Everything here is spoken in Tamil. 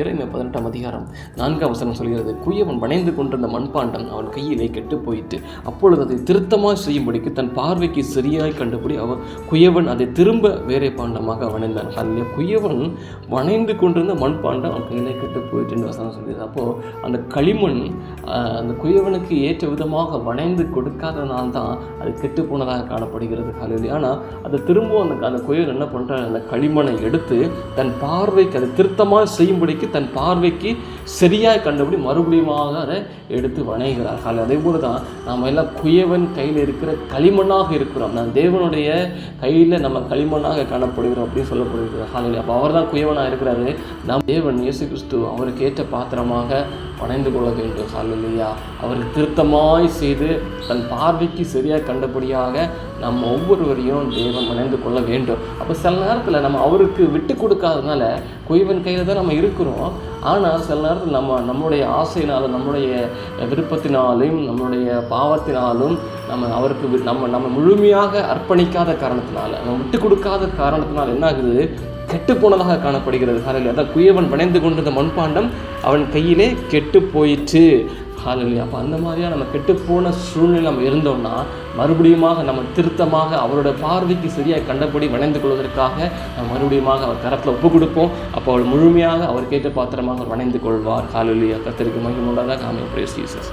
இறைமை பதினெட்டாம் அதிகாரம் நான்காம் வசனம் சொல்கிறது குயவன் வணைந்து கொண்டிருந்த மண்பாண்டம் அவன் கையிலே கெட்டு போயிட்டு அப்பொழுது அதை திருத்தமாக செய்யும்படிக்கு தன் பார்வைக்கு சரியாய் கண்டபடி அவன் குயவன் அதை திரும்ப வேறே பாண்டமாக வணைந்தான். அதில் குயவன் வணைந்து கொண்டிருந்த மண்பாண்டம் அவன் கையிலே கெட்டு போயிட்டு வசனம் சொல்கிறது. அப்போது அந்த களிமண் அந்த குயவனுக்கு ஏற்ற விதமாக வணைந்து கொடுக்காதனால் தான் அது கெட்டு போனதாக காணப்படுகிறது. காலையில் ஆனால் அதை திரும்பவும் அந்த அந்த குயவன் என்ன பண்ணுறான் அந்த களிமண்ணை எடுத்து தன் பார்வைக்கு அதை திருத்தமாக செய்யும்படிக்கு தன் பார்வைக்கு சரியாக கண்டுபிடி மறுபடியுமாக அதை எடுத்து வணைகிறார். அதே போல தான் நாம் எல்லாம் குயவன் கையில் இருக்கிற களிமண்ணாக இருக்கிறோம். நான் தேவனுடைய கையில் நம்ம களிமண்ணாக காணப்படுகிறோம் அப்படின்னு சொல்லப்படுகிறது. காலையில் அப்போ அவர் தான் குயவனாக இருக்கிறாரு. நாம் தேவன் இயேசு கிறிஸ்து அவருக்கு ஏற்ற பாத்திரமாக வணைந்து கொள்ள வேண்டும். ஹalleluya அவருக்கு திருத்தமாய் செய்து தன் பார்வைக்கு சரியாக கண்டபடியாக நம்ம ஒவ்வொருவரையும் தேவன் வணைந்து கொள்ள வேண்டும். அப்போ சில நேரத்தில் நம்ம அவருக்கு விட்டு கொடுக்காதனால குயவன் கையில் தான் நம்ம இருக்கிறோம். ஆனால் சில நேரத்தில் நம்ம நம்மளுடைய ஆசையினாலும் நம்மளுடைய விருப்பத்தினாலும் நம்மளுடைய பாவத்தினாலும் நம்ம அவருக்கு வி- நம்ம நம்ம முழுமையாக அர்ப்பணிக்காத காரணத்தினால நம்ம விட்டு கொடுக்காத காரணத்தினால் என்ன ஆகுது கெட்டு போனதாக காணப்படுகிறது. காலையில் அதான் குயவன் வணைந்து கொண்டிருந்த மண்பாண்டம் அவன் கையிலே கெட்டு போயிற்று. ஹாலலி அப்போ அந்த மாதிரியா நம்ம கெட்டுப்போன சூழ்நிலை நம்ம இருந்தோம்னா மறுபடியுமாக நம்ம திருத்தமாக அவரோட பார்வைக்கு சரியாக கண்டபடி வணைந்து கொள்வதற்காக நம்ம மறுபடியுமாக அவர் கரத்தில் ஒப்பு கொடுப்போம். அப்போ அவள் முழுமையாக அவர் கேட்ட பாத்திரமாக வணைந்து கொள்வார். ஹாலலியா. கத்திரிக்கு மகிமுள்ளதாக காமிய பிரேஸ் ஜீசஸ்